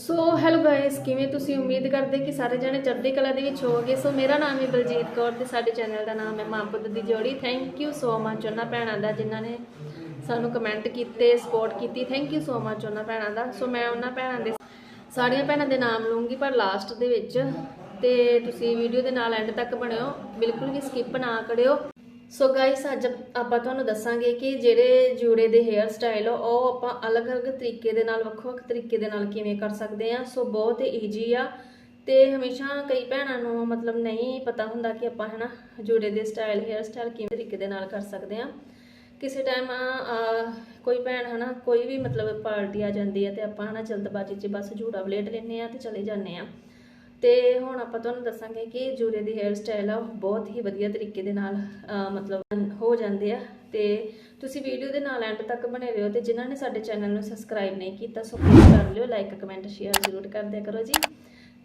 So hello guys ਕਿਵੇਂ ਤੁਸੀਂ? ਉਮੀਦ ਕਰਦੇ ਕਿ ਸਾਰੇ ਜਣੇ ਚੜ੍ਹਦੀ ਕਲਾ ਦੇ ਵਿੱਚ ਹੋਵੋਗੇ। ਸੋ ਮੇਰਾ ਨਾਮ ਹੈ ਬਲਜੀਤ ਕੌਰ ਤੇ ਸਾਡੇ ਚੈਨਲ ਦਾ ਨਾਮ ਹੈ ਮਾਂ ਪੁੱਤ ਦੀ ਜੋੜੀ। ਥੈਂਕ ਯੂ ਸੋ ਮਚ ਉਹਨਾਂ ਭੈਣਾਂ ਦਾ ਜਿਨ੍ਹਾਂ ਨੇ ਸਾਨੂੰ ਕਮੈਂਟ ਕੀਤੇ ਸਪੋਰਟ ਕੀਤੀ। ਥੈਂਕ ਯੂ ਸੋ ਮਚ ਉਹਨਾਂ ਭੈਣਾਂ ਦਾ। ਸੋ ਮੈਂ ਉਹਨਾਂ ਭੈਣਾਂ ਦੇ ਸਾਰੀਆਂ ਭੈਣਾਂ ਦੇ ਨਾਮ ਲਵਾਂਗੀ ਪਰ ਲਾਸਟ ਦੇ ਵਿੱਚ ਤੇ ਤੁਸੀਂ ਵੀਡੀਓ ਦੇ ਨਾਲ ਐਂਡ ਤੱਕ ਬਣਿਓ। ਬਿਲਕੁਲ ਵੀ ਸਕਿਪ ਨਾ ਕਰਿਓ। ਸੋ ਗਾਇਸ ਅੱਜ ਆਪਾਂ ਤੁਹਾਨੂੰ ਦੱਸਾਂਗੇ ਕਿ ਜਿਹੜੇ ਜੂੜੇ ਦੇ ਹੇਅਰ ਸਟਾਈਲ ਆ, ਉਹ ਆਪਾਂ ਅਲੱਗ-ਅਲੱਗ ਤਰੀਕੇ ਦੇ ਨਾਲ ਵੱਖ-ਵੱਖ ਤਰੀਕੇ ਦੇ ਨਾਲ ਕਿਵੇਂ ਕਰ ਸਕਦੇ ਆ। ਸੋ ਬਹੁਤ ਈਜੀ ਆ ਤੇ ਹਮੇਸ਼ਾ ਕਈ ਭੈਣਾਂ ਨੂੰ ਮਤਲਬ ਨਹੀਂ ਪਤਾ ਹੁੰਦਾ ਕਿ ਆਪਾਂ ਹਨਾ ਜੂੜੇ ਦੇ ਸਟਾਈਲ ਹੇਅਰ ਸਟਾਈਲ ਕਿਵੇਂ ਤਰੀਕੇ ਦੇ ਨਾਲ ਕਰ ਸਕਦੇ ਆ। ਕਿਸੇ ਟਾਈਮ ਕੋਈ ਭੈਣ ਹਨਾ, ਕੋਈ ਵੀ ਮਤਲਬ ਪਾਰਟੀ ਆ ਜਾਂਦੀ ਹੈ ਤੇ ਆਪਾਂ ਹਨਾ ਜਲਦਬਾਜ਼ੀ 'ਚ ਬਸ ਜੂੜਾ ਬਲੇਡ ਲੈਨੇ ਆ ਤੇ ਚਲੇ ਜਾਂਦੇ ਆ। ਤੇ ਹੁਣ ਆਪਾਂ ਤੁਹਾਨੂੰ ਦੱਸਾਂਗੇ ਕਿ ਜੂੜੇ ਦੀ ਹੇਅਰ ਸਟਾਈਲ ਆ, ਉਹ ਬਹੁਤ ਹੀ ਵਧੀਆ ਤਰੀਕੇ ਦੇ ਨਾਲ ਮਤਲਬ ਹੋ ਜਾਂਦੇ ਆ। ਤੇ ਤੁਸੀਂ ਵੀਡੀਓ ਦੇ ਨਾਲ ਐਂਡ ਤੱਕ ਬਣੇ ਰਹੋ ਤੇ ਜਿਨ੍ਹਾਂ ਨੇ ਸਾਡੇ ਚੈਨਲ ਨੂੰ ਸਬਸਕ੍ਰਾਈਬ ਨਹੀਂ ਕੀਤਾ ਸੋ ਪਲੀਜ਼ ਕਰ ਲਿਓ ਲਾਈਕ ਕਮੈਂਟ ਸ਼ੇਅਰ ਜ਼ਰੂਰ ਕਰ ਦਿਆ ਕਰੋ ਜੀ।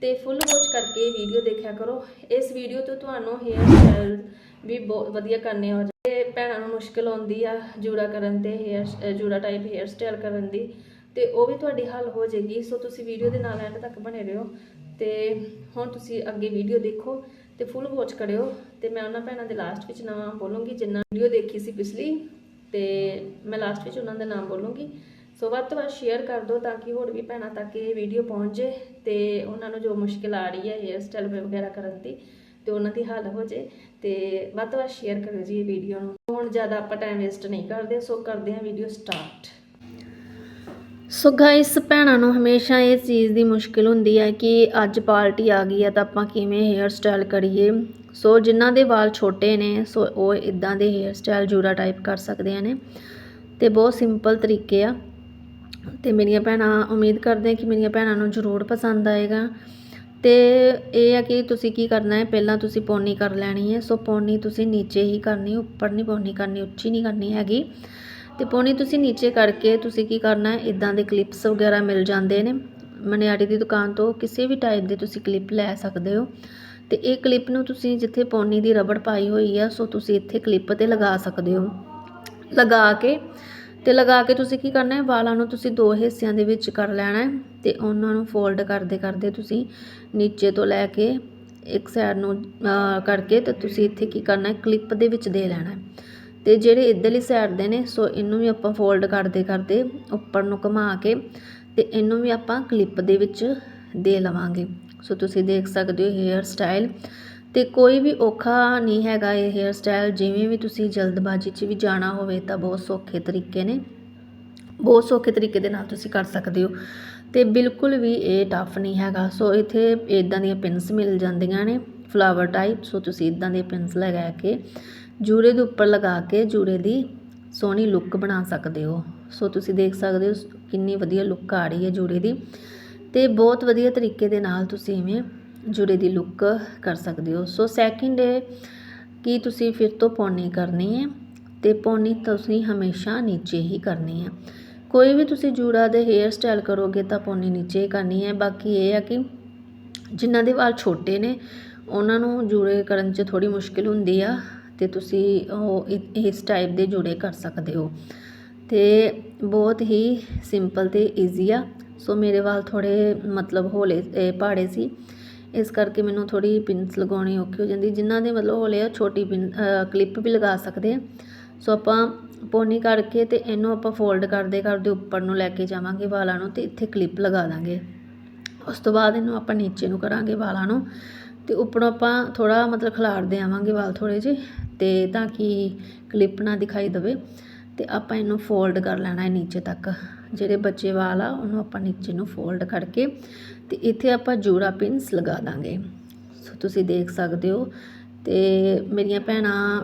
ਤੇ ਫੁੱਲ ਵਾਚ ਕਰਕੇ ਵੀਡੀਓ ਦੇਖਿਆ ਕਰੋ। ਇਸ ਵੀਡੀਓ ਤੋਂ ਤੁਹਾਨੂੰ ਹੇਅਰ ਸਟਾਈਲ ਵੀ ਬਹੁਤ ਵਧੀਆ ਕਰਨੇ ਹੋ ਜੇ ਭੈਣਾਂ ਨੂੰ ਮੁਸ਼ਕਲ ਆਉਂਦੀ ਆ ਜੂੜਾ ਕਰਨ ਤੇ ਹੇਅਰ ਜੂੜਾ ਟਾਈਪ ਹੇਅਰ ਸਟਾਈਲ ਕਰਨ ਦੀ। ਤੇ ਉਹ ਵੀ ਤੁਹਾਡੀ ਹੱਲ ਹੋ ਜਾਏਗੀ। ਸੋ ਤੁਸੀਂ ਵੀਡੀਓ ਦੇ ਨਾਲ ਐਂਡ ਤੱਕ ਬਣੇ ਰਹੋ। ਤੇ ਹੁਣ ਤੁਸੀਂ ਅੱਗੇ ਵੀਡੀਓ ਦੇਖੋ ਤੇ ਫੁੱਲ ਵਾਚ ਕਰਿਓ ਤੇ ਮੈਂ ਉਹਨਾਂ ਭੈਣਾਂ ਦੇ ਲਾਸਟ ਵਿੱਚ ਨਾਮ ਬੋਲੂੰਗੀ ਜਿੰਨਾ ਵੀਡੀਓ ਦੇਖੀ ਸੀ ਪਿਛਲੀ ਤੇ ਮੈਂ ਲਾਸਟ ਵਿੱਚ ਉਹਨਾਂ ਦਾ ਨਾਮ ਬੋਲੂੰਗੀ। ਸੋ ਵੱਧ ਤੋਂ ਵੱਧ ਸ਼ੇਅਰ ਕਰ ਦਿਓ ਤਾਂ ਕਿ ਹੋਰ ਵੀ ਭੈਣਾਂ ਤੱਕ ਇਹ ਵੀਡੀਓ ਪਹੁੰਚ ਜੇ ਤੇ ਉਹਨਾਂ ਨੂੰ ਜੋ ਮੁਸ਼ਕਿਲ ਆ ਰਹੀ ਹੈ ਹੇਅਰ ਸਟਾਈਲ ਵਗੈਰਾ ਕਰਨ ਦੀ ਤੇ ਉਹਨਾਂ ਦੀ ਹੱਲ ਹੋ ਜੇ ਤੇ ਵੱਧ ਤੋਂ ਵੱਧ ਸ਼ੇਅਰ ਕਰਿਓ ਜੀ ਇਹ ਵੀਡੀਓ ਨੂੰ। ਹੁਣ ਜ਼ਿਆਦਾ ਆਪਾਂ ਟਾਈਮ ਵੇਸਟ ਨਹੀਂ ਕਰਦੇ, ਸੋ ਕਰਦੇ ਹਾਂ ਵੀਡੀਓ ਸਟਾਰਟ ਸੋ ਗਾਇਸ ਭੈਣਾਂ ਨੂੰ ਹਮੇਸ਼ਾ ਇਹ ਚੀਜ਼ ਦੀ ਮੁਸ਼ਕਿਲ ਹੁੰਦੀ ਹੈ ਕਿ ਅੱਜ ਪਾਰਟੀ ਆ ਗਈ ਹੈ ਤਾਂ ਆਪਾਂ ਕਿਵੇਂ ਹੇਅਰ ਸਟਾਈਲ ਕਰੀਏ। ਸੋ ਜਿਨ੍ਹਾਂ ਦੇ ਵਾਲ ਛੋਟੇ ਨੇ, ਸੋ ਉਹ ਇਦਾਂ ਦੇ ਹੇਅਰ ਸਟਾਈਲ ਜੂੜਾ ਟਾਈਪ ਕਰ ਸਕਦੇ ਨੇ। ਤੇ ਬਹੁਤ ਸਿੰਪਲ ਤਰੀਕੇ ਆ। ਤੇ ਮੇਰੀਆਂ ਭੈਣਾਂ, ਉਮੀਦ ਕਰਦੇ ਆ ਕਿ ਮੇਰੀਆਂ ਭੈਣਾਂ ਨੂੰ ਜ਼ਰੂਰ ਪਸੰਦ ਆਏਗਾ। ਤੇ ਇਹ ਆ ਕਿ ਤੁਸੀਂ ਕੀ ਕਰਨਾ ਹੈ, ਪਹਿਲਾਂ ਤੁਸੀਂ ਪੌਨੀ ਕਰ ਲੈਣੀ ਹੈ। ਸੋ ਪੌਨੀ ਤੁਸੀਂ ਨੀਚੇ ਹੀ ਕਰਨੀ, ਉੱਪਰ ਨਹੀਂ ਪੌਨੀ ਕਰਨੀ, ਉੱਚੀ ਨਹੀਂ ਕਰਨੀ ਹੈਗੀ। ਤੇ ਪੌਣੀ ਤੁਸੀਂ ਨੀਚੇ ਕਰਕੇ ਤੁਸੀਂ ਕੀ ਕਰਨਾ ਹੈ? ਇਦਾਂ ਦੇ ਕਲਿੱਪਸ ਵਗੈਰਾ ਮਿਲ ਜਾਂਦੇ ਨੇ। ਮਨਿਆਰੀ ਦੀ ਦੁਕਾਨ ਤੋਂ ਕਿਸੇ ਵੀ ਟਾਈਪ ਦੇ ਤੁਸੀਂ ਕਲਿੱਪ ਲੈ ਸਕਦੇ ਹੋ। ਤੇ ਇਹ ਕਲਿੱਪ ਨੂੰ ਤੁਸੀਂ ਜਿੱਥੇ ਪੌਣੀ ਦੀ ਰਬੜ ਪਾਈ ਹੋਈ ਆ, ਸੋ ਤੁਸੀਂ ਇੱਥੇ ਕਲਿੱਪ ਤੇ ਲਗਾ ਸਕਦੇ ਹੋ। ਲਗਾ ਕੇ ਤੇ ਲਗਾ ਕੇ ਤੁਸੀਂ ਕੀ ਕਰਨਾ ਹੈ? ਵਾਲਾਂ ਨੂੰ ਤੁਸੀਂ ਦੋ ਹਿੱਸਿਆਂ ਦੇ ਵਿੱਚ ਕਰ ਲੈਣਾ ਹੈ ਤੇ ਉਹਨਾਂ ਨੂੰ ਫੋਲਡ ਕਰਦੇ ਕਰਦੇ ਤੁਸੀਂ ਨੀਚੇ ਤੋਂ ਲੈ ਕੇ ਇੱਕ ਸਾਈਡ ਨੂੰ ਕਰਕੇ ਤੇ ਤੁਸੀਂ ਇੱਥੇ ਕੀ ਕਰਨਾ ਹੈ? ਕਲਿੱਪ ਦੇ ਵਿੱਚ ਦੇ ਲੈਣਾ ਹੈ। ਅਤੇ ਜਿਹੜੇ ਇੱਧਰਲੀ ਸਾਈਡ ਦੇ ਨੇ, ਸੋ ਇਹਨੂੰ ਵੀ ਆਪਾਂ ਫੋਲਡ ਕਰਦੇ ਕਰਦੇ ਉੱਪਰ ਨੂੰ ਘੁਮਾ ਕੇ ਅਤੇ ਇਹਨੂੰ ਵੀ ਆਪਾਂ ਕਲਿੱਪ ਦੇ ਵਿੱਚ ਦੇ ਲਵਾਂਗੇ। ਸੋ ਤੁਸੀਂ ਦੇਖ ਸਕਦੇ ਹੋ ਹੇਅਰ ਸਟਾਈਲ ਤੇ ਕੋਈ ਵੀ ਔਖਾ ਨਹੀਂ ਹੈਗਾ ਇਹ ਹੇਅਰ ਸਟਾਈਲ ਜਿਵੇਂ ਵੀ ਤੁਸੀਂ ਜਲਦਬਾਜ਼ੀ 'ਚ ਵੀ ਜਾਣਾ ਹੋਵੇ ਤਾਂ ਬਹੁਤ ਸੌਖੇ ਤਰੀਕੇ ਨੇ। ਬਹੁਤ ਸੌਖੇ ਤਰੀਕੇ ਦੇ ਨਾਲ ਤੁਸੀਂ ਕਰ ਸਕਦੇ ਹੋ ਤੇ ਬਿਲਕੁਲ ਵੀ ਇਹ ਟਫ ਨਹੀਂ ਹੈਗਾ। ਸੋ ਇੱਥੇ ਇਦਾਂ ਦੀਆਂ ਪਿੰਸ ਮਿਲ ਜਾਂਦੀਆਂ ਨੇ ਫਲਾਵਰ ਟਾਈਪ ਸੋ ਤੁਸੀਂ ਇਦਾਂ ਦੇ ਪਿੰਸ ਲਗਾ ਕੇ ਜੂੜੇ ਦੇ ਉੱਪਰ ਲਗਾ ਕੇ ਜੂੜੇ ਦੀ ਸੋਹਣੀ ਲੁੱਕ ਬਣਾ ਸਕਦੇ ਹੋ। ਸੋ ਤੁਸੀਂ ਦੇਖ ਸਕਦੇ ਹੋ ਕਿੰਨੀ ਵਧੀਆ ਲੁੱਕ ਆ ਰਹੀ ਹੈ ਜੂੜੇ ਦੀ। ਤੇ ਬਹੁਤ ਵਧੀਆ ਤਰੀਕੇ ਦੇ ਨਾਲ ਤੁਸੀਂ ਇਵੇਂ ਜੂੜੇ ਦੀ ਲੁੱਕ ਕਰ ਸਕਦੇ ਹੋ। ਸੋ ਸੈਕਿੰਡ ਹੈ ਕਿ ਤੁਸੀਂ ਫਿਰ ਤੋਂ ਪੌਣੀ ਕਰਨੀ ਹੈ ਤੇ ਪੌਣੀ ਤੁਸੀਂ ਹਮੇਸ਼ਾ ਨੀਚੇ ਹੀ ਕਰਨੀ ਹੈ। ਕੋਈ ਵੀ ਤੁਸੀਂ ਜੂੜਾ ਦੇ ਹੇਅਰ ਸਟਾਈਲ ਕਰੋਗੇ ਤਾਂ ਪੌਣੀ ਨੀਚੇ ਹੀ ਕਰਨੀ ਹੈ। ਬਾਕੀ ਇਹ ਹੈ ਕਿ ਜਿਨ੍ਹਾਂ ਦੇ ਵਾਲ ਛੋਟੇ ਨੇ, ਉਹਨਾਂ ਨੂੰ ਜੂੜੇ ਕਰਨ 'ਚ ਥੋੜੀ ਮੁਸ਼ਕਿਲ ਹੁੰਦੀ ਆ। ਅਤੇ ਤੁਸੀਂ ਉਹ ਇ- ਇਸ ਟਾਈਪ ਦੇ ਜੂੜੇ ਕਰ ਸਕਦੇ ਹੋ। ਅਤੇ ਬਹੁਤ ਹੀ ਸਿੰਪਲ ਅਤੇ ਈਜ਼ੀ ਆ। ਸੋ ਮੇਰੇ ਵਾਲ ਥੋੜ੍ਹੇ ਮਤਲਬ ਹੌਲੇ, ਇਹ ਭਾੜੇ ਸੀ। ਇਸ ਕਰਕੇ ਮੈਨੂੰ ਥੋੜ੍ਹੀ ਪਿੰਸ ਲਗਾਉਣੀ ਔਖੀ ਹੋ ਜਾਂਦੀ। ਜਿਨ੍ਹਾਂ ਦੇ ਮਤਲਬ ਹੌਲੇ ਆ, ਛੋਟੀ ਪਿਨ ਕਲਿੱਪ ਵੀ ਲਗਾ ਸਕਦੇ ਆ। ਸੋ ਆਪਾਂ ਪੋਨੀ ਕਰਕੇ ਅਤੇ ਇਹਨੂੰ ਆਪਾਂ ਫੋਲਡ ਕਰਦੇ ਕਰਦੇ ਉੱਪਰ ਨੂੰ ਲੈ ਕੇ ਜਾਵਾਂਗੇ ਵਾਲਾਂ ਨੂੰ ਅਤੇ ਇੱਥੇ ਕਲਿੱਪ ਲਗਾ ਦਾਂਗੇ। ਉਸ ਤੋਂ ਬਾਅਦ ਇਹਨੂੰ ਆਪਾਂ ਨੀਚੇ ਨੂੰ ਕਰਾਂਗੇ ਵਾਲਾਂ ਨੂੰ ਅਤੇ ਉੱਪਰੋਂ ਆਪਾਂ ਥੋੜ੍ਹਾ ਮਤਲਬ ਖਿਲਾਰਦੇ ਆਵਾਂਗੇ ਵਾਲ ਥੋੜ੍ਹੇ ਜਿਹੇ। ਅਤੇ ਤਾਂ ਕਿ ਕਲਿੱਪ ਨਾ ਦਿਖਾਈ ਦੇਵੇ ਅਤੇ ਆਪਾਂ ਇਹਨੂੰ ਫੋਲਡ ਕਰ ਲੈਣਾ ਹੈ ਨੀਚੇ ਤੱਕ। ਜਿਹੜੇ ਬੱਚੇ ਵਾਲ ਆ, ਉਹਨੂੰ ਆਪਾਂ ਨੀਚੇ ਨੂੰ ਫੋਲਡ ਕਰਕੇ ਅਤੇ ਇੱਥੇ ਆਪਾਂ ਜੂੜਾ ਪਿੰਸ ਲਗਾ ਦਾਂਗੇ। ਸੋ ਤੁਸੀਂ ਦੇਖ ਸਕਦੇ ਹੋ ਅਤੇ ਮੇਰੀਆਂ ਭੈਣਾਂ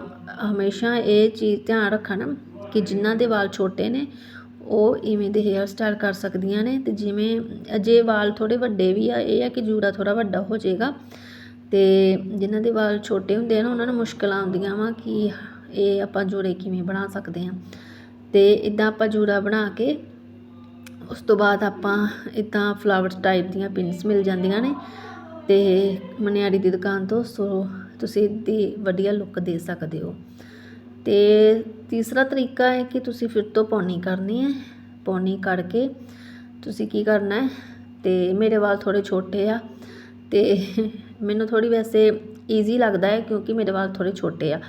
ਹਮੇਸ਼ਾ ਇਹ ਚੀਜ਼ ਧਿਆਨ ਰੱਖਣ ਕਿ ਜਿਨ੍ਹਾਂ ਦੇ ਵਾਲ ਛੋਟੇ ਨੇ, ਉਹ ਇਵੇਂ ਦੇ ਹੇਅਰ ਸਟਾਈਲ ਕਰ ਸਕਦੀਆਂ ਨੇ ਅਤੇ ਜਿਵੇਂ ਅਜੇ ਵਾਲ ਥੋੜ੍ਹੇ ਵੱਡੇ ਵੀ ਆ, ਇਹ ਆ ਕਿ ਜੂੜਾ ਥੋੜ੍ਹਾ ਵੱਡਾ ਹੋ ਜਾਏਗਾ। ਅਤੇ ਜਿਹਨਾਂ ਦੇ ਵਾਲ ਛੋਟੇ ਹੁੰਦੇ ਆ ਨਾ, ਉਹਨਾਂ ਨੂੰ ਮੁਸ਼ਕਿਲਾਂ ਆਉਂਦੀਆਂ ਵਾ ਕਿ ਇਹ ਆਪਾਂ ਜੂੜੇ ਕਿਵੇਂ ਬਣਾ ਸਕਦੇ ਹਾਂ। ਅਤੇ ਇੱਦਾਂ ਆਪਾਂ ਜੂੜਾ ਬਣਾ ਕੇ ਉਸ ਤੋਂ ਬਾਅਦ ਆਪਾਂ ਇੱਦਾਂ ਫਲਾਵਰ ਟਾਈਪ ਦੀਆਂ ਪਿੰਸ ਮਿਲ ਜਾਂਦੀਆਂ ਨੇ। ਅਤੇ ਮਨਿਆਰੀ ਦੀ ਦੁਕਾਨ ਤੋਂ ਸੋ ਤੁਸੀਂ ਦੀ ਵਧੀਆ ਲੁੱਕ ਦੇ ਸਕਦੇ ਹੋ। ਅਤੇ ਤੀਸਰਾ ਤਰੀਕਾ ਹੈ ਕਿ ਤੁਸੀਂ ਫਿਰ ਤੋਂ ਪੌਣੀ ਕਰਨੀ ਹੈ। ਪੌਣੀ ਕਰਕੇ ਤੁਸੀਂ ਕੀ ਕਰਨਾ ਹੈ, ਤੇ ਮੇਰੇ ਵਾਲ ਥੋੜ੍ਹੇ ਛੋਟੇ ਆ ਅਤੇ ਮੈਨੂੰ ਥੋੜ੍ਹੀ ਵੈਸੇ ਈਜ਼ੀ ਲੱਗਦਾ ਹੈ ਕਿਉਂਕਿ ਮੇਰੇ ਵਾਲ ਥੋੜ੍ਹੇ ਛੋਟੇ ਆ।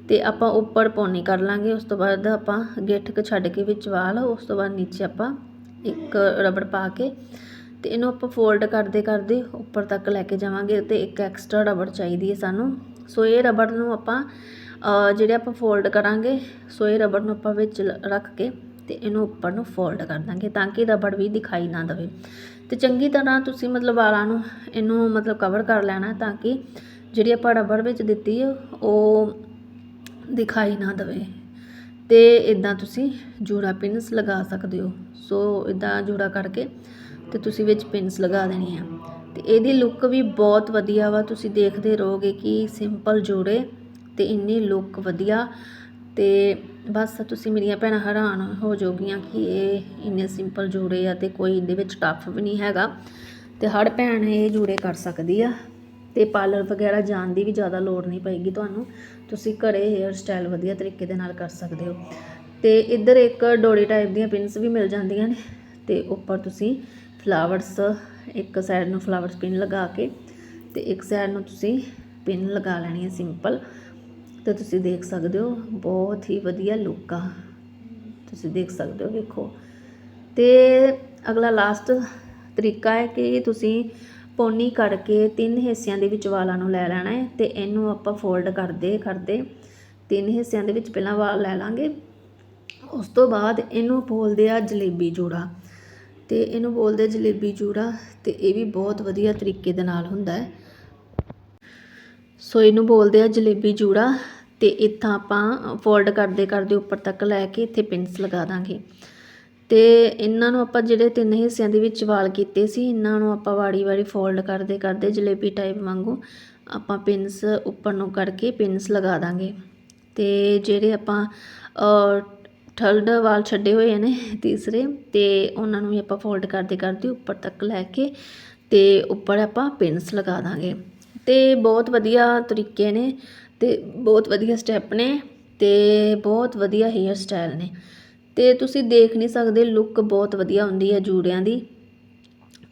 ਅਤੇ ਆਪਾਂ ਉੱਪਰ ਪੌਣੀ ਕਰ ਲਾਂਗੇ, ਉਸ ਤੋਂ ਬਾਅਦ ਆਪਾਂ ਗਿੱਠ ਕੁ ਛੱਡ ਕੇ ਵਿੱਚ ਵਾਲ, ਉਸ ਤੋਂ ਬਾਅਦ ਨੀਚੇ ਆਪਾਂ ਇੱਕ ਰਬੜ ਪਾ ਕੇ ਅਤੇ ਇਹਨੂੰ ਆਪਾਂ ਫੋਲਡ ਕਰਦੇ ਕਰਦੇ ਉੱਪਰ ਤੱਕ ਲੈ ਕੇ ਜਾਵਾਂਗੇ ਅਤੇ ਇੱਕ ਐਕਸਟਰਾ ਰਬੜ ਚਾਹੀਦੀ ਹੈ ਸਾਨੂੰ। ਸੋ ਇਹ ਰਬੜ ਨੂੰ ਆਪਾਂ ਜਿਹੜੇ ਆਪਾਂ ਫੋਲਡ ਕਰਾਂਗੇ, ਸੋ ਇਹ ਰਬੜ ਨੂੰ ਆਪਾਂ ਵਿੱਚ ਰੱਖ ਕੇ ਅਤੇ ਇਹਨੂੰ ਉੱਪਰ ਨੂੰ ਫੋਲਡ ਕਰ ਦਾਂਗੇ ਤਾਂ ਕਿ ਰਬੜ ਵੀ ਦਿਖਾਈ ਨਾ ਦੇਵੇ। ਤੇ ਚੰਗੀ ਤਰ੍ਹਾਂ ਤੁਸੀਂ ਮਤਲਬ ਵਾਲਾਂ ਨੂੰ ਇਹਨੂੰ ਮਤਲਬ ਕਵਰ ਕਰ ਲੈਣਾ ਤਾਂ ਕਿ ਜਿਹੜੀ ਆਪਾਂ ਰਬੜ ਵਿੱਚ ਦਿੱਤੀ ਉਹ ਦਿਖਾਈ ਨਾ ਦੇਵੇ। ਤੇ ਇਦਾਂ ਤੁਸੀਂ ਜੂੜਾ ਪਿੰਸ ਲਗਾ ਸਕਦੇ ਹੋ। ਸੋ ਇਦਾਂ ਜੂੜਾ ਕਰਕੇ ਤੇ ਤੁਸੀਂ ਵਿੱਚ ਪਿੰਸ ਲਗਾ ਦੇਣੀ ਆ। ਤੇ ਇਹਦੀ ਲੁੱਕ ਵੀ ਬਹੁਤ ਵਧੀਆ ਵਾ। ਤੁਸੀਂ ਦੇਖਦੇ ਰਹੋਗੇ ਕਿ ਸਿੰਪਲ ਜੋੜੇ ਤੇ ਇੰਨੀ ਲੁੱਕ ਵਧੀਆ। ਅਤੇ ਬਸ ਤੁਸੀਂ ਮੇਰੀਆਂ ਭੈਣਾਂ ਹੈਰਾਨ ਹੋ ਜਾਓਗੀਆਂ ਕਿ ਇਹ ਇੰਨੇ ਸਿੰਪਲ ਜੂੜੇ ਆ ਅਤੇ ਕੋਈ ਇਹਦੇ ਵਿੱਚ ਟਫ ਵੀ ਨਹੀਂ ਹੈਗਾ। ਅਤੇ ਹਰ ਭੈਣ ਇਹ ਜੂੜੇ ਕਰ ਸਕਦੀ ਆ ਅਤੇ ਪਾਰਲਰ ਵਗੈਰਾ ਜਾਣ ਦੀ ਵੀ ਜ਼ਿਆਦਾ ਲੋੜ ਨਹੀਂ ਪਏਗੀ ਤੁਹਾਨੂੰ। ਤੁਸੀਂ ਘਰੇ ਹੇਅਰ ਸਟਾਈਲ ਵਧੀਆ ਤਰੀਕੇ ਦੇ ਨਾਲ ਕਰ ਸਕਦੇ ਹੋ। ਅਤੇ ਇੱਧਰ ਇੱਕ ਡੋਰੀ ਟਾਈਪ ਦੀਆਂ ਪਿੰਸ ਵੀ ਮਿਲ ਜਾਂਦੀਆਂ ਨੇ ਅਤੇ ਉੱਪਰ ਤੁਸੀਂ ਫਲਾਵਰਸ ਇੱਕ ਸਾਈਡ ਨੂੰ ਫਲਾਵਰਸ ਪਿੰਨ ਲਗਾ ਕੇ ਅਤੇ ਇੱਕ ਸਾਈਡ ਨੂੰ ਤੁਸੀਂ ਪਿੰਨ ਲਗਾ ਲੈਣੀ ਹੈ ਸਿੰਪਲ ਤੇ ਤੁਸੀਂ ਦੇਖ ਸਕਦੇ ਹੋ, ਬਹੁਤ ਹੀ ਵਧੀਆ ਲੁੱਕ ਆ। ਤੁਸੀਂ ਦੇਖ ਸਕਦੇ ਹੋ, ਵੇਖੋ। ਤੇ ਅਗਲਾ ਲਾਸਟ ਤਰੀਕਾ ਹੈ ਕਿ ਤੁਸੀਂ ਪੌਨੀ ਕੱਢ ਕੇ ਤਿੰਨ ਹਿੱਸਿਆਂ ਦੇ ਵਿੱਚ ਵਾਲਾਂ ਨੂੰ ਲੈ ਲੈਣਾ ਹੈ ਤੇ ਇਹਨੂੰ ਆਪਾਂ ਫੋਲਡ ਕਰਦੇ ਕਰਦੇ ਤਿੰਨ ਹਿੱਸਿਆਂ ਦੇ ਵਿੱਚ ਪਹਿਲਾਂ ਵਾਲ ਲੈ ਲਾਂਗੇ। ਉਸ ਤੋਂ ਬਾਅਦ ਇਹਨੂੰ ਬੋਲਦੇ ਆ ਜਲੇਬੀ ਜੂੜਾ। ਤੇ ਇਹਨੂੰ ਬੋਲਦੇ ਜਲੇਬੀ ਜੂੜਾ ਤੇ ਇਹ ਵੀ ਬਹੁਤ ਵਧੀਆ ਤਰੀਕੇ ਦੇ ਨਾਲ ਹੁੰਦਾ ਹੈ। ਸੋ ਇਹਨੂੰ ਬੋਲਦੇ ਆ ਜਲੇਬੀ ਜੂੜਾ ਤੇ ਇੱਥਾਂ ਆਪਾਂ ਫੋਲਡ ਕਰਦੇ ਕਰਦੇ ਉੱਪਰ ਤੱਕ ਲੈ ਕੇ ਇੱਥੇ ਪਿੰਸ ਲਗਾ ਦਾਂਗੇ। ਤੇ ਇਹਨਾਂ ਨੂੰ ਆਪਾਂ ਜਿਹੜੇ ਤਿੰਨ ਹਿੱਸਿਆਂ ਦੇ ਵਿੱਚ ਵਾਲ ਕੀਤੇ ਸੀ, ਇਹਨਾਂ ਨੂੰ ਆਪਾਂ ਵਾੜੀ ਵਾੜੀ ਫੋਲਡ ਕਰਦੇ ਕਰਦੇ ਜਲੇਬੀ ਟਾਈਪ ਵਾਂਗੂ ਆਪਾਂ ਪਿੰਸ ਉੱਪਰ ਨੂੰ ਕਰਕੇ ਪਿੰਸ ਲਗਾ ਦਾਂਗੇ। ਤੇ ਜਿਹੜੇ ਆਪਾਂ ਥਰਡ ਵਾਲ ਛੱਡੇ ਹੋਏ ਨੇ ਤੀਸਰੇ, ਤੇ ਉਹਨਾਂ ਨੂੰ ਵੀ ਆਪਾਂ ਫੋਲਡ ਕਰਦੇ ਕਰਦੇ ਉੱਪਰ ਤੱਕ ਲੈ ਕੇ ਤੇ ਉੱਪਰ ਆਪਾਂ ਪਿੰਸ ਲਗਾ ਦਾਂਗੇ। ਅਤੇ ਬਹੁਤ ਵਧੀਆ ਤਰੀਕੇ ਨੇ ਅਤੇ ਬਹੁਤ ਵਧੀਆ ਸਟੈਪ ਨੇ ਅਤੇ ਬਹੁਤ ਵਧੀਆ ਹੇਅਰ ਸਟਾਈਲ ਨੇ। ਅਤੇ ਤੁਸੀਂ ਦੇਖ ਨਹੀਂ ਸਕਦੇ ਲੁੱਕ ਬਹੁਤ ਵਧੀਆ ਹੁੰਦੀ ਹੈ ਜੂੜਿਆਂ ਦੀ।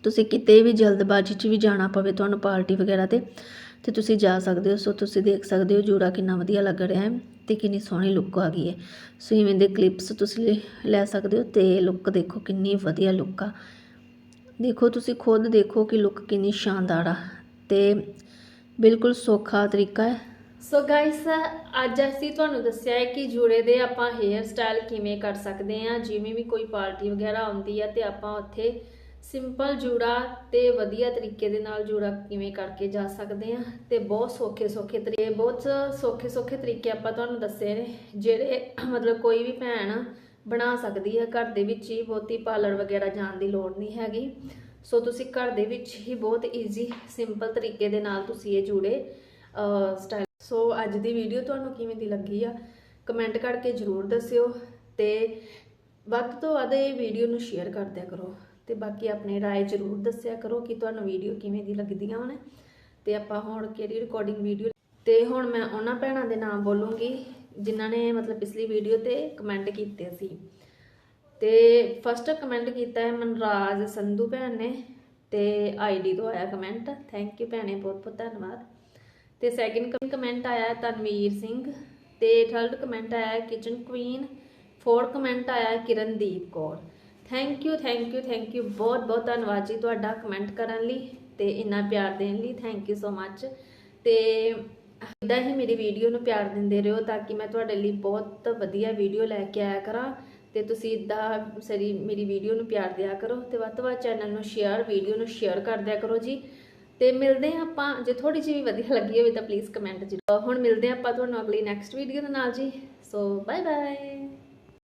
ਤੁਸੀਂ ਕਿਤੇ ਵੀ ਜਲਦਬਾਜ਼ੀ 'ਚ ਵੀ ਜਾਣਾ ਪਵੇ ਤੁਹਾਨੂੰ ਪਾਰਟੀ ਵਗੈਰਾ ਤੇ ਅਤੇ ਤੁਸੀਂ ਜਾ ਸਕਦੇ ਹੋ। ਸੋ ਤੁਸੀਂ ਦੇਖ ਸਕਦੇ ਹੋ ਜੂੜਾ ਕਿੰਨਾ ਵਧੀਆ ਲੱਗ ਰਿਹਾ ਹੈ ਅਤੇ ਕਿੰਨੀ ਸੋਹਣੀ ਲੁੱਕ ਆ ਗਈ ਹੈ। ਸੋ ਇਵੇਂ ਦੇ ਕਲਿੱਪਸ ਤੁਸੀਂ ਲੈ- ਲੈ ਸਕਦੇ ਹੋ ਅਤੇ ਲੁੱਕ ਦੇਖੋ ਕਿੰਨੀ ਵਧੀਆ ਲੁੱਕ ਆ। ਦੇਖੋ ਤੁਸੀਂ ਖੁਦ ਦੇਖੋ ਕਿ ਲੁੱਕ ਕਿੰਨੀ ਸ਼ਾਨਦਾਰ ਆ ਅਤੇ ਬਿਲਕੁਲ ਸੌਖਾ ਤਰੀਕਾ ਹੈ। ਸੋ ਗਾਇਸ ਅੱਜ ਅਸੀਂ ਤੁਹਾਨੂੰ ਦੱਸਿਆ ਹੈ ਕਿ ਜੂੜੇ ਦੇ ਆਪਾਂ ਹੇਅਰ ਸਟਾਈਲ ਕਿਵੇਂ ਕਰ ਸਕਦੇ ਹਾਂ। ਜਿਵੇਂ ਵੀ ਕੋਈ ਪਾਰਟੀ ਵਗੈਰਾ ਆਉਂਦੀ ਹੈ ਤੇ ਆਪਾਂ ਉੱਥੇ ਸਿੰਪਲ ਜੂੜਾ ਤੇ ਵਧੀਆ ਤਰੀਕੇ ਦੇ ਨਾਲ ਜੂੜਾ ਕਿਵੇਂ ਕਰਕੇ ਜਾ ਸਕਦੇ ਹਾਂ। ਤੇ ਬਹੁਤ ਸੌਖੇ ਸੌਖੇ ਤਰੀਕੇ, ਬਹੁਤ ਸੌਖੇ ਸੌਖੇ ਤਰੀਕੇ ਆਪਾਂ ਤੁਹਾਨੂੰ ਦੱਸੇ ਨੇ, ਜਿਹੜੇ ਮਤਲਬ ਕੋਈ ਵੀ ਭੈਣ ਬਣਾ ਸਕਦੀ ਹੈ। ਘਰ ਦੇ ਵਿੱਚ ਹੀ ਬਹੁਤੀ ਪਾਰਲਰ ਵਗੈਰਾ ਜਾਣ ਦੀ ਲੋੜ ਨਹੀਂ ਹੈਗੀ। ਸੋ ਤੁਸੀਂ ਘਰ ਦੇ ਵਿੱਚ ਹੀ ਬਹੁਤ ਈਜ਼ੀ ਸਿੰਪਲ ਤਰੀਕੇ ਦੇ ਨਾਲ ਤੁਸੀਂ ਇਹ ਜੂੜੇ ਸਟਾਈਲ ਸੋ ਅੱਜ ਦੀ ਵੀਡੀਓ ਤੁਹਾਨੂੰ ਕਿਵੇਂ ਦੀ ਲੱਗੀ ਆ ਕਮੈਂਟ ਕਰਕੇ ਜਰੂਰ ਦੱਸਿਓ ਤੇ ਵੱਧ ਤੋਂ ਵੱਧ ਇਹ ਵੀਡੀਓ ਨੂੰ ਸ਼ੇਅਰ ਕਰਦਿਆ ਕਰੋ ਤੇ ਬਾਕੀ ਆਪਣੇ ਰਾਏ ਜਰੂਰ ਦੱਸਿਆ ਕਰੋ ਕਿ ਤੁਹਾਨੂੰ ਵੀਡੀਓ ਕਿਵੇਂ ਦੀ ਲੱਗਦੀਆਂ ਹਨ ਤੇ ਆਪਾਂ ਹੁਣ ਕਿਹੜੀ ਰਿਕਾਰਡਿੰਗ ਵੀਡੀਓ ਤੇ ਹੁਣ ਮੈਂ ਉਹਨਾਂ ਭੈਣਾਂ ਦੇ ਨਾਮ ਬੋਲੂੰਗੀ, ਜਿਨ੍ਹਾਂ ਨੇ ਮਤਲਬ ਪਿਛਲੀ ਵੀਡੀਓ ਤੇ ਕਮੈਂਟ ਕੀਤੇ ਸੀ। ਤੇ ਫਸਟ ਕਮੈਂਟ ਕੀਤਾ ਹੈ ਮਨਰਾਜ ਸੰਧੂ ਭੈਣ ਨੇ ਤੇ ਆਈਡੀ ਤੋਂ ਆਇਆ ਕਮੈਂਟ ਥੈਂਕ ਯੂ ਭੈਣੇ, ਬਹੁਤ ਬਹੁਤ ਧੰਨਵਾਦ। ਤੇ ਸੈਕਿੰਡ ਕਮੈਂਟ ਆਇਆ ਤਨਵੀਰ ਸਿੰਘ ਤੇ ਥਰਡ ਕਮੈਂਟ ਆਇਆ ਕਿਚਨ ਕੁਈਨ ਫੋਰਥ ਕਮੈਂਟ ਆਇਆ Kirandeep Kaur. Thank you thank you thank you ਬਹੁਤ ਬਹੁਤ ਧੰਨਵਾਦ ਜੀ ਤੁਹਾਡਾ ਕਮੈਂਟ ਕਰਨ ਲਈ ਤੇ ਇੰਨਾ ਪਿਆਰ ਦੇਣ ਲਈ ਥੈਂਕ ਯੂ ਸੋ ਮੱਚ ਤੇ ਇਦਾਂ ਹੀ ਮੇਰੀ ਵੀਡੀਓ ਨੂੰ ਪਿਆਰ ਦਿੰਦੇ ਰਹੋ ਤਾਂ ਕਿ ਮੈਂ ਤੁਹਾਡੇ ਲਈ ਬਹੁਤ ਵਧੀਆ ਵੀਡੀਓ ਲੈ ਕੇ ਆਇਆ ਕਰਾਂ। ਤੇ ਤੁਸੀਂ ਇਦਾਂ ਸਰੀ ਮੇਰੀ ਵੀਡੀਓ ਨੂੰ ਪਿਆਰ ਦਿਆ ਕਰੋ ਤੇ ਵੱਧ ਤੋਂ ਵੱਧ ਚੈਨਲ ਨੂੰ ਸ਼ੇਅਰ ਵੀਡੀਓ ਨੂੰ ਸ਼ੇਅਰ ਕਰ ਦਿਆ ਕਰੋ ਜੀ। ਤੇ ਮਿਲਦੇ ਹਾਂ ਆਪਾਂ, ਜੇ ਥੋੜੀ ਜਿਹੀ ਵੀ ਵਧੀਆ ਲੱਗੀ ਹੋਵੇ ਤਾਂ ਪਲੀਜ਼ ਕਮੈਂਟ ਜ਼ਰੂਰ। ਹੁਣ ਮਿਲਦੇ ਹਾਂ ਆਪਾਂ ਤੁਹਾਨੂੰ ਅਗਲੀ ਨੈਕਸਟ ਵੀਡੀਓ ਦੇ ਨਾਲ ਜੀ। So bye bye